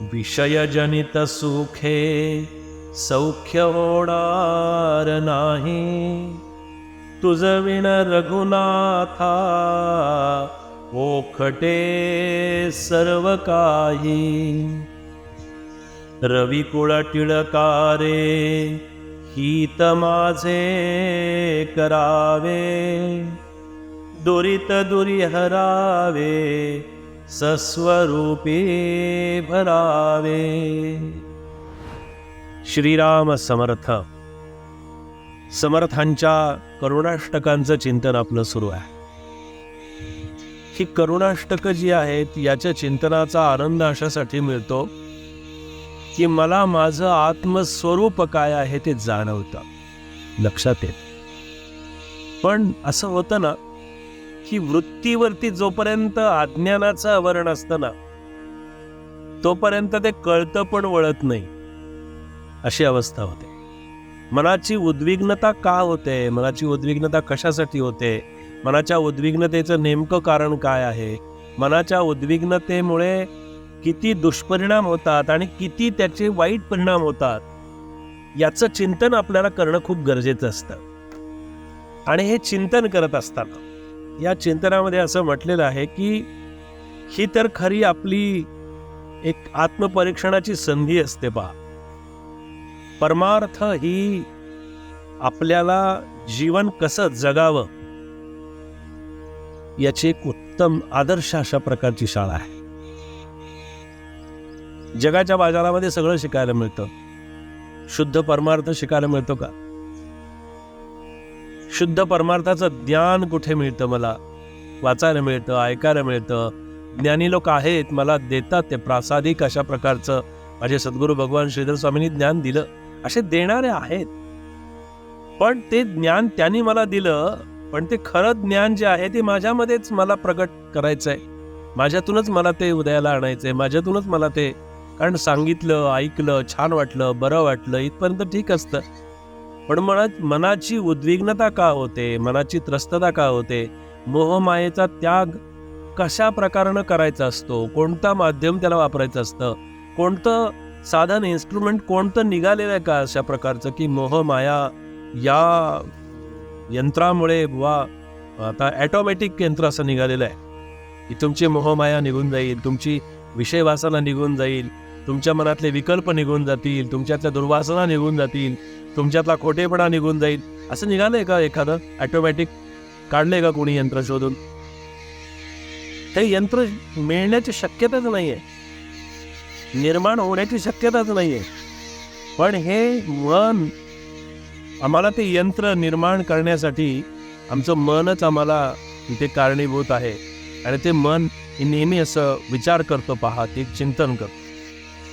विषयजनित सुखे सौख्य होणार नाही. तुझ विण रघुनाथा ओखटे सर्व काही रविकुळ टिळकारे हित माझे करावे. दुरित दुरी हरावे सस्वरूपी भरावे। श्रीराम समर्थ। समर्थांच्या करुणाष्टकांचं चिंतन आपलं सुरू आहे. ही करुणाष्टकं जी आहेत याच्या चिंतनाचा आनंद अशासाठी मिळतो की मला माझं आत्मस्वरूप काय आहे ते जाणवतं. लक्षात येत. पण असं होतं ना की वृत्तीवरती जोपर्यंत अज्ञानाचं आवरण असतं ना तोपर्यंत ते कळतं पण वळत नाही. अशी अवस्था होते. मनाची उद्विग्नता का होते? मनाची उद्विग्नता कशासाठी होते? मनाच्या उद्विग्नतेचं नेमकं कारण काय आहे? मनाच्या उद्विग्नतेमुळे किती दुष्परिणाम होतात आणि किती त्याचे वाईट परिणाम होतात याचं चिंतन आपल्याला करणं खूप गरजेचं असतं. आणि हे चिंतन करत असताना या चिंतनामध्ये असं म्हटलेलं आहे की ही तर खरी आपली एक आत्मपरीक्षणाची संधी असते पहा. परमार्थ ही आपल्याला जीवन कसं जगावं याची एक उत्तम आदर्श अशा प्रकारची शाळा आहे. जगाच्या बाजारामध्ये सगळं शिकायला मिळतं. शुद्ध परमार्थ शिकायला मिळतो का? शुद्ध परमार्थाचं ज्ञान कुठे मिळतं मला? वाचायला मिळतं ऐकायला मिळतं. ज्ञानी लोक आहेत मला देतात ते प्रासादिक अशा प्रकारचं? माझे सद्गुरू भगवान श्रीधर स्वामींनी ज्ञान दिलं. असे देणारे आहेत. पण ते ज्ञान त्यांनी मला दिलं पण ते खरं ज्ञान जे आहे ते माझ्यामध्येच मला प्रगट करायचं आहे माझ्यातूनच मला ते उदयाला आणायचं आहे माझ्यातूनच मला ते कारण सांगितलं ऐकलं छान वाटलं बरं वाटलं इथपर्यंत ठीक असतं. पण मनात मनाची उद्विग्नता का होते? मनाची त्रस्तता का होते? मोहमायेचा त्याग कशा प्रकारानं करायचा असतो? कोणता माध्यम त्याला वापरायचं असतं? कोणतं साधन इन्स्ट्रुमेंट कोणतं निघालेलं आहे का अशा प्रकारचं? की मोहमाया या यंत्रामुळे वा आता ॲटोमॅटिक यंत्र असं निघालेलं आहे. की तुमची मोहमाया निघून जाईल तुमची विषय वासना निघून जाईल तुमच्या मनातले विकल्प निघून जातील तुमच्यातल्या दुर्वासना निघून जातील. तुमच्यातला खोटेपणा निघून जाईल. असं निघालंय का एखादं? ॲटोमॅटिक काढलंय का कोणी यंत्र शोधून? ते यंत्र मिळण्याची शक्यताच नाही आहे निर्माण होण्याची शक्यताच नाही आहे पण हे मन आम्हाला ते यंत्र निर्माण करण्यासाठी आमचं मनच आम्हाला इथे कारणीभूत आहे. आणि ते मन नेहमी असं विचार करतो पहा ते चिंतन करतो.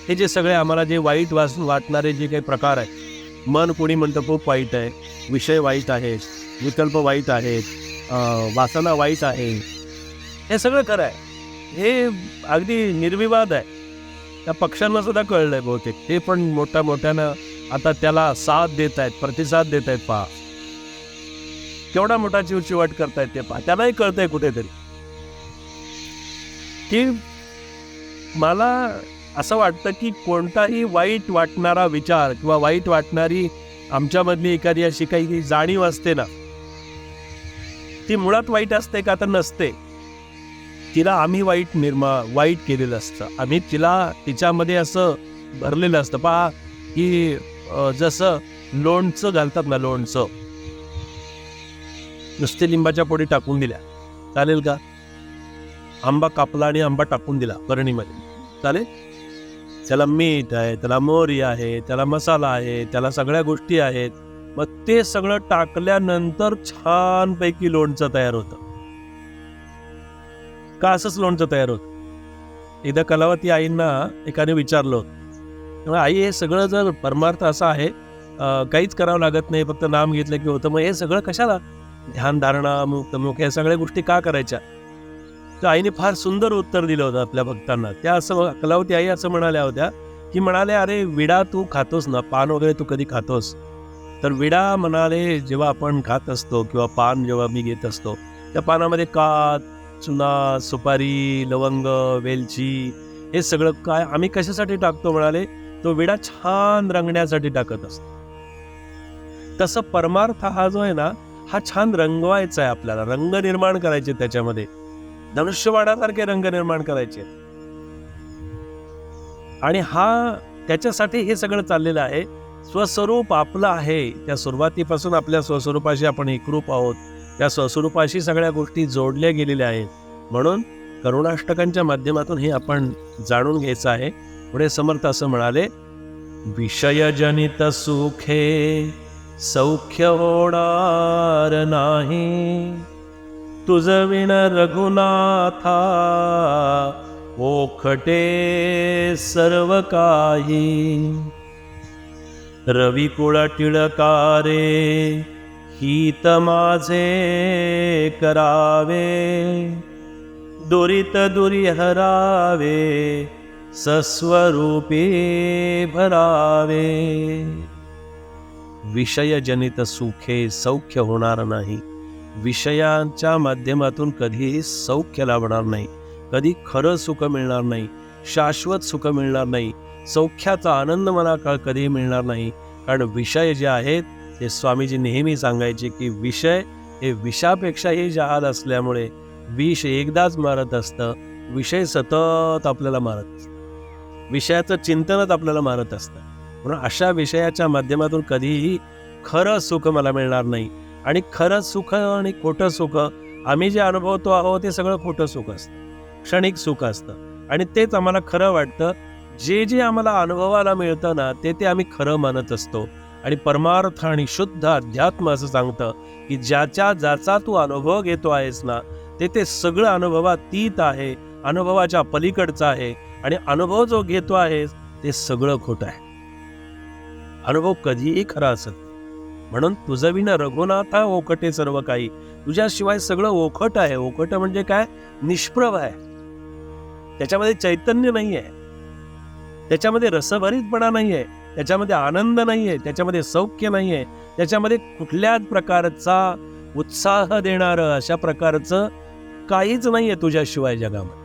हे जे सगळे आम्हाला जे वाईट वास वाटणारे जे काही प्रकार आहेत मन कोणी म्हणतं खूप वाईट आहे विषय वाईट आहेत विकल्प वाईट आहेत वासना वाईट आहे. हे सगळं खरं आहे. हे अगदी निर्विवाद आहे. त्या पक्षांना सुद्धा कळलंय बहुतेक. ते पण मोठ्या मोठ्यानं आता त्याला साथ देत आहेत प्रतिसाद देत आहेत पहा. केवढा मोठा चिवचिवाट करतायत ते पहा. त्यांनाही कळतंय कुठेतरी. की मला असं वाटतं की कोणताही वाईट वाटणारा विचार किंवा वाईट वाटणारी आमच्यामधली एखादी अशी काही जाणीव असते ना ती मुळात वाईट असते का तर नसते. तिला आम्ही वाईट निर्मा वाईट केलेलं असतं. आम्ही तिला तिच्यामध्ये असं भरलेलं असतं. पहा की जसं लोणचं घालतात ना लोणचं. नुसते लिंबाच्या पोडी टाकून दिल्या. चालेल का? आंबा कापला आणि आंबा टाकून दिला करणीमध्ये चालेल? त्याला मीठ आहे त्याला मोहरी आहे त्याला मसाला आहे त्याला सगळ्या गोष्टी आहेत. मग ते सगळं टाकल्यानंतर छानपैकी लोणचं तयार होतं. का असंच लोणचं तयार होतं? एकदा कलावती आईंना एकाने विचारलं होतं. आई हे सगळं जर परमार्थ असा आहे काहीच करावं लागत नाही फक्त नाम घेतलं की होतं मग हे सगळं कशाला? ध्यान धारणा मुक्त या सगळ्या गोष्टी का करायच्या? तर आईने फार सुंदर उत्तर दिलं होतं आपल्या भक्तांना. त्या असं अकलावती आई असं म्हणाल्या होत्या की म्हणाले अरे विडा तू खातोस ना? पान वगैरे तू कधी खातोस? तर विडा म्हणाले जेव्हा आपण खात असतो किंवा पान जेव्हा मी घेत असतो त्या पानामध्ये कात चुना सुपारी लवंग वेलची हे सगळं काय आम्ही कशासाठी टाकतो म्हणाले? तो विडा छान रंगण्यासाठी टाकत असतो. तसं परमार्थ हा जो आहे ना हा छान रंगवायचा आहे आपल्याला. रंग निर्माण करायचे त्याच्यामध्ये. धनुष्यबाणासारखे रंग निर्माण करायचे. आणि हा त्याच्यासाठी हे सगळं चाललेलं आहे. स्वस्वरूप आपलं आहे. त्या सुरुवातीपासून आपल्या स्वस्वरूपाशी आपण एकरूप आहोत. त्या स्वस्वरूपाशी सगळ्या गोष्टी जोडल्या गेलेल्या आहेत. म्हणून करुणाष्टकांच्या माध्यमातून हे आपण जाणून घ्यायचं आहे. पुढे समर्थ असं म्हणाले विषयजनित सुखे सौख्य होणार नाही. तुझविण रघुनाथा ओखटे सर्व काही रविकुळ टिळकारे हित माझे करावे. दुरित दुरी हरावे सस्वरूपे भरावे. विषयजनित सुखे सौख्य होणार नाही. विषयांच्या माध्यमातून कधीही सौख्य लाभणार नाही. कधी खरं सुख मिळणार नाही शाश्वत सुख मिळणार नाही सौख्याचा आनंद मला का कधीही मिळणार नाही. कारण विषय जे आहेत ते स्वामीजी नेहमी सांगायचे की विषय हे विषापेक्षाही जहाल असल्यामुळे विष एकदाच मारत असतं. विषय सतत आपल्याला मारत असतं. विषयाचं चिंतनच आपल्याला मारत असतं. म्हणून अशा विषयाच्या माध्यमातून कधीही खरं सुख मला मिळणार नाही. आणि खरं सुख आणि खोटं सुख आम्ही जे अनुभवतो आहोत ते सगळं खोटं सुख असतं. क्षणिक सुख असतं. आणि तेच आम्हाला खरं वाटतं. जे जे आम्हाला अनुभवाला मिळतं ना ते ते आम्ही खरं मानत असतो. आणि परमार्थ आणि शुद्ध अध्यात्म असं सांगतं की ज्याच्या ज्याचा तू अनुभव घेतो आहेस ना ते ते सगळं अनुभवातीत आहे अनुभवाच्या पलीकडचं आहे. आणि अनुभव जो घेतो आहेस ते सगळं खोटं आहे. अनुभव कधीही खरा असत म्हणून तुझं विना रघुनाथा ओखटे सर्व काही. तुझ्याशिवाय सगळं ओखट आहे. ओखट म्हणजे काय? निष्प्रभ आहे. त्याच्यामध्ये चैतन्य नाही आहे त्याच्यामध्ये रसभरीतपणा नाही आहे त्याच्यामध्ये आनंद नाही आहे त्याच्यामध्ये सौख्य नाही आहे त्याच्यामध्ये कुठल्याच प्रकारचा उत्साह देणारं अशा प्रकारचं काहीच नाही आहे तुझ्याशिवाय जगामध्ये.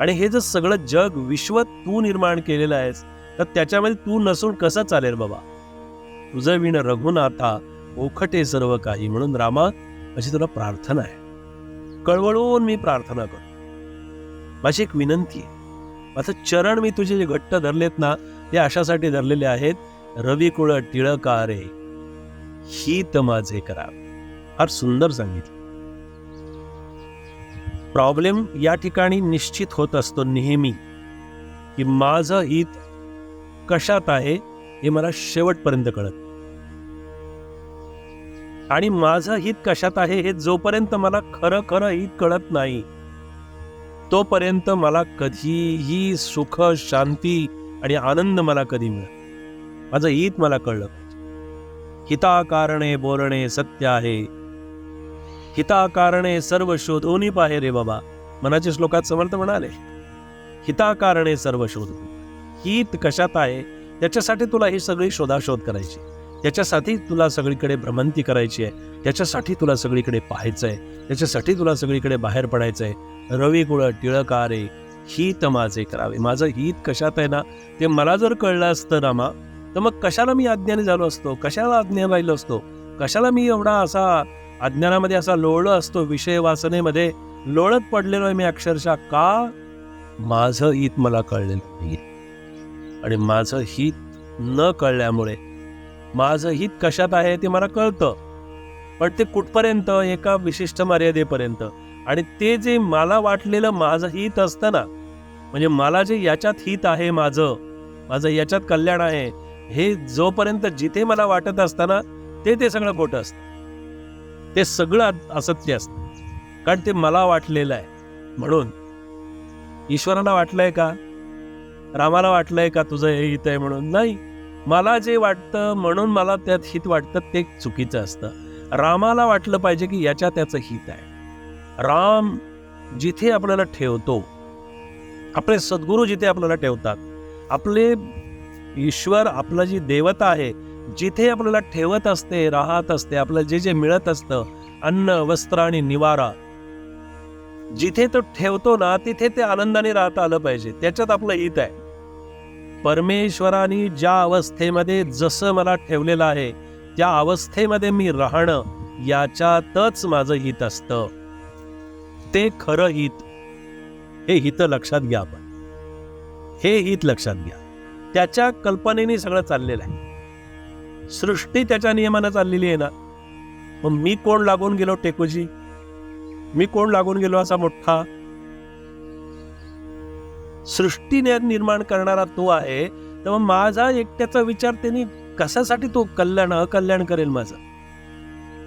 आणि हे जर सगळं जग विश्व तू निर्माण केलेलं आहेस तर त्याच्यामध्ये तू नसून कसं चालेल बाबा? तुझविण रघुनाथा ओखटे सर्व काही म्हणून रामा अशी तुला प्रार्थना आहे. कळवळून मी प्रार्थना करतो. माझी एक विनंती आहे. माझं चरण मी तुझे जे घट्ट धरलेत ना ते अशासाठी धरलेले आहेत रविकुळ टिळकारे हित माझे करा. फार सुंदर सांगितलं. प्रॉब्लेम या ठिकाणी निश्चित होत असतो नेहमी की माझं हित कशात आहे हे मला शेवटपर्यंत कळत आणि माझं हित कशात आहे हे जोपर्यंत मला खरं खरं हित कळत नाही तोपर्यंत मला कधीही सुख शांती आणि आनंद मला कधी मिळत माझं हित मला कळलं हिताकारणे बोलणे सत्य आहे. हिताकारणे सर्व शोधोनी पाहे रे बाबा. मनाच्या श्लोकात समर्थ म्हणाले. हिताकारणे सर्व शोध हित कशात आहे? त्याच्यासाठी तुला ही सगळी शोधाशोध करायची त्याच्यासाठी तुला सगळीकडे भ्रमंती करायची आहे. त्याच्यासाठी तुला सगळीकडे पाहायचं आहे त्याच्यासाठी तुला सगळीकडे बाहेर पडायचं आहे रवी कुळ टिळकारे हित माझे करावे. माझं हित कशात आहे ना? ते मला जर कळलं असतं रामा तर मग कशाला मी अज्ञानी झालो असतो? कशाला अज्ञान राहिलो असतो? कशाला मी एवढा असा अज्ञानामध्ये असा लोळलो असतो? विषय वासनेमध्ये लोळत पडलेलो आहे मी अक्षरशः. का? माझं हित मला कळलेलं नाही आणि माझं हित न कळल्यामुळे माझं हित कशात आहे ते मला कळतं. पण ते कुठपर्यंत? एका विशिष्ट मर्यादेपर्यंत. आणि ते जे मला वाटलेलं माझं हित असतं ना म्हणजे मला जे याच्यात हित आहे माझं माझं याच्यात कल्याण आहे हे जोपर्यंत जिथे मला वाटत असताना ते ते सगळं खोटं असतं. ते सगळं असत्य असतं. कारण ते मला वाटलेलं आहे. म्हणून ईश्वराला वाटलंय का? रामाला वाटलंय का तुझं हे हित आहे म्हणून? नाही. मला जे वाटतं म्हणून मला त्यात हित वाटतं ते चुकीचं असतं. रामाला वाटलं पाहिजे की याच्या त्याचं हित आहे. राम जिथे आपल्याला ठेवतो आपले सद्गुरू जिथे आपल्याला ठेवतात आपले ईश्वर आपलं जी देवता आहे जिथे आपल्याला ठेवत असते राहत असते आपल्याला जे जे मिळत असतं अन्न वस्त्र आणि निवारा जिथे तो ठेवतो ना तिथे ते आनंदाने राहता आलं पाहिजे. त्याच्यात आपलं हित आहे. परमेश्वराने ज्या अवस्थेमध्ये जसं मला ठेवलेलं आहे त्या अवस्थेमध्ये मी राहणं याच्यातच माझं हित असतं. ते खरं हित हे हित लक्षात घ्या आपण. हे हित लक्षात घ्या. त्याच्या कल्पनेने सगळं चाललेलं आहे. सृष्टी त्याच्या नियमानं चाललेली आहे ना? मग मी कोण लागून गेलो टेकूजी? मी कोण लागून गेलो असा मोठा सृष्टीने निर्माण करणारा तो आहे तर मग माझा एकट्याचा विचार त्यांनी कशासाठी तो कल्याण अकल्याण करेल माझं?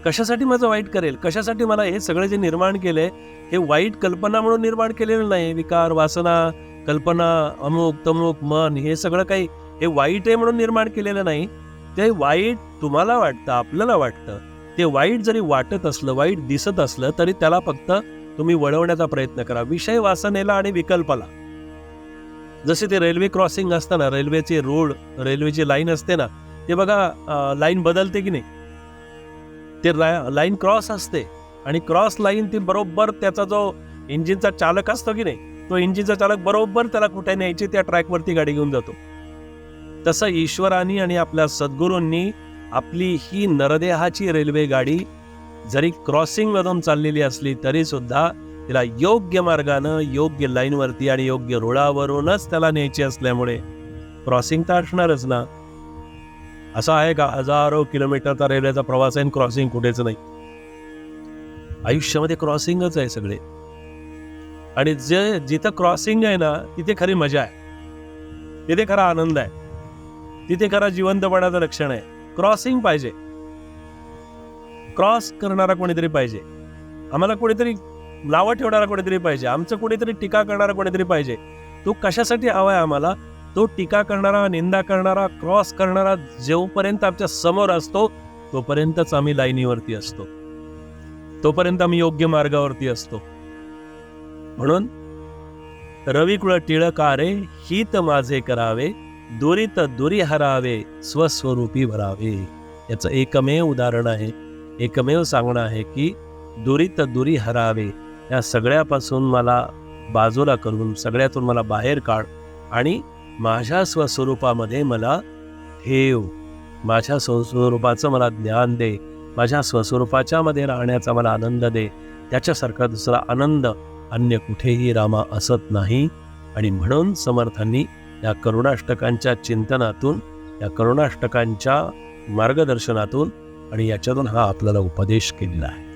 कशासाठी माझं वाईट करेल? कशासाठी मला हे सगळे जे निर्माण केले हे वाईट कल्पना म्हणून निर्माण केलेलं नाही. विकार वासना कल्पना अमुक तमुक मन हे सगळं काही हे वाईट आहे म्हणून निर्माण केलेलं नाही. ते वाईट तुम्हाला वाटतं आपल्याला वाटतं. ते वाईट जरी वाटत असलं वाईट दिसत असलं तरी त्याला फक्त तुम्ही वळवण्याचा प्रयत्न करा. विषय वासनेला आणि विकल्पाला. जसे ते रेल्वे क्रॉसिंग असताना रेल्वेचे रोड रेल्वेची लाईन असते ना ते बघा लाईन बदलते की नाही? ते लाईन क्रॉस असते आणि क्रॉस लाईन ती बरोबर त्याचा जो इंजिनचा चालक असतो की नाही तो इंजिनचा चालक बरोबर त्याला कुठे न्यायची त्या ट्रॅकवरती गाडी घेऊन जातो. तसं ईश्वरानी आणि आपल्या सद्गुरूंनी आपली ही नरदेहाची रेल्वे गाडी जरी क्रॉसिंगमधून चाललेली असली तरी सुद्धा तिला योग्य मार्गानं योग्य लाईनवरती आणि योग्य रुळावरूनच त्याला न्यायची असल्यामुळे क्रॉसिंग तर असणारच ना. असं आहे का? हजारो किलोमीटरचा रेल्वेचा प्रवास आहे क्रॉसिंग कुठेच नाही. आयुष्यामध्ये क्रॉसिंगच आहे सगळे. आणि जे जिथं क्रॉसिंग आहे ना तिथे खरी मजा आहे. तिथे खरा आनंद आहे. तिथे खरा जिवंतपणाचं लक्षण आहे. क्रॉसिंग पाहिजे. क्रॉस करणारा कोणीतरी पाहिजे. आम्हाला कोणीतरी लावा ठेवणारा कोणीतरी पाहिजे. आमचं कोणीतरी टीका करणारा कोणीतरी पाहिजे. तो कशासाठी हवा आहे आम्हाला? तो टीका करणारा निंदा करणारा क्रॉस करणारा जोपर्यंत आमच्यासमोर असतो तोपर्यंतच आम्ही लाईनीवरती असतो. तोपर्यंत आम्ही योग्य मार्गावरती असतो. म्हणून रविकुळ टिळकारे हित माझे करावे दुरीत दुरी हरावे स्वस्वरूपी भरावे. याचं एकमेव उदाहरण आहे. एकमेव सांगणं आहे की दुरीत दुरी हरावे. या सगळ्यापासून मला बाजूला करून सगळ्यातून मला बाहेर काढ आणि माझ्या स्वस्वरूपामध्ये मला ठेव. माझ्या स्वस्वरूपाचं मला ज्ञान दे. माझ्या स्वस्वरूपाच्या मध्ये राहण्याचा मला आनंद दे. त्याच्यासारखा दुसरा आनंद अन्य कुठेही रामा असत नाही. आणि म्हणून समर्थांनी या करुणाष्टकांच्या चिंतनातून या करुणाष्टकांच्या मार्गदर्शनातून आणि याच्यातून हा आपल्याला उपदेश केलेला आहे.